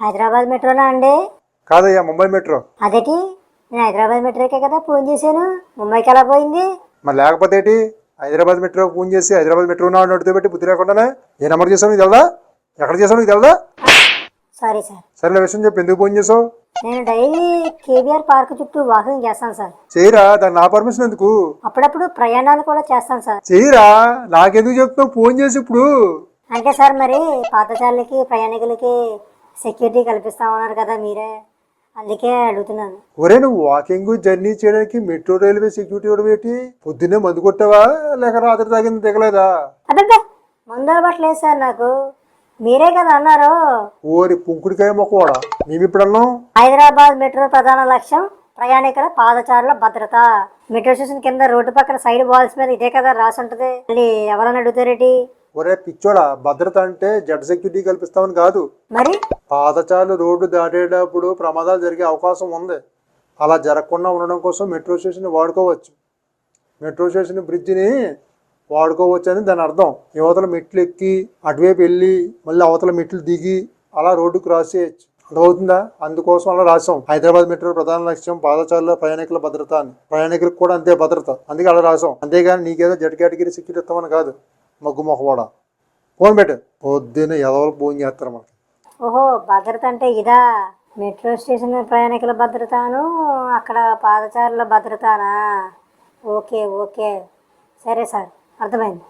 హైదరాబాద్ మెట్రోనా అండి? కాదయ్యా ముంబై మెట్రో. అదేటి? నేను హైదరాబాద్ మెట్రోకే కదా ఫోన్ చేశాను. ముంబైకి ఎలా పోయింది? మరి లేకపోతే ఏంటి? హైదరాబాద్ మెట్రో ఫోన్ చేసి హైదరాబాద్ మెట్రో నా నడుతూ పెట్టి బుద్ధి లేకుండానే ఏ నెంబర్ చేసావు నీకు తెలదా? ఎక్కడ చేసావు నీకు తెలదా? Sorry sir. సరేలే విషయం చెప్పి ఎందుకు ఫోన్ చేసావు నేను డైలీ కేబీఆర్ పార్క్ చుట్టూ వాకింగ్ చేస్తాను సార్. చేయరా దానికి నా పర్మిషన్ ఎందుకు? అప్పుడప్పుడు ప్రయాణాలు కూడా చేస్తాను సార్. చేయరా నాకెందుకు చెప్తావు ఫోన్ చేసి ఇప్పుడు. అంటే సార్ మరి పాతచారులకి ప్రయాణికులకి సెక్యూరిటీ కల్పిస్తామన్నారు కదా మీరే. అందుకే అడుగుతున్నాను. ఒరే నువ్వు వాకింగ్ జర్నీ చేయడానికి మెట్రో రైల్వే సెక్యూరిటీ కూడా పెట్టి పొద్దున్నే మందు కొట్టావా? లేక రాత్రి తాగింది దిగలేదా? అబ్బబ్బే ముందు అలవాట్లేదు సార్ నాకు. మీరే కదా అన్నారు. ఓరి పుంకుడికాయ మొక్కవాడా? మేము ఇప్పుడు అన్నాం. హైదరాబాద్ మెట్రో ప్రధాన లక్ష్యం ప్రయాణికుల పాదచారుల భద్రత. మెట్రో స్టేషన్ కింద రోడ్డు పక్కన సైడ్ వాల్స్ మీద ఇదే కదా రాసి ఉంటది మళ్ళీ ఎవరైనా అడుగుతారేటి ఒరే పిచ్చోడా భద్రత అంటే జడ్ సెక్యూరిటీ కల్పిస్తామని కాదు. మరి? పాదచారులు రోడ్డు దాటేటప్పుడు ప్రమాదాలు జరిగే అవకాశం ఉంది. అలా జరగకుండా ఉండడం కోసం మెట్రో స్టేషన్ వాడుకోవచ్చు. మెట్రో స్టేషన్ బ్రిడ్జిని వాడుకోవచ్చు అని దాని అర్థం. యువతల మెట్లు ఎక్కి అటువైపు వెళ్ళి మళ్ళీ అవతల మెట్లు దిగి అలా రోడ్డు క్రాస్ చేయొచ్చు. అర్థమవుతుందా? అందుకోసం అలా రాసాం హైదరాబాద్ మెట్రో ప్రధాన లక్ష్యం పాదచారుల ప్రయాణికుల భద్రత అని. ప్రయాణికులకు కూడా అంతే భద్రత. అందుకే అలా రాసాం అంతేగాని నీకేదో జడ్ కేటగిరీ సెక్యూరిటీ ఇస్తామని కాదు. మగ్గు మొహవాడ? ఫోన్ పెట్టు. పొద్దున్న ఎదవలు ఫోన్ చేస్తారు మనకి. ఓహో భద్రత అంటే ఇదా? మెట్రో స్టేషన్ ప్రయాణికుల భద్రతను అక్కడ పాదచారుల భద్రతనా? Okay okay. సరే సార్ అర్థమైంది.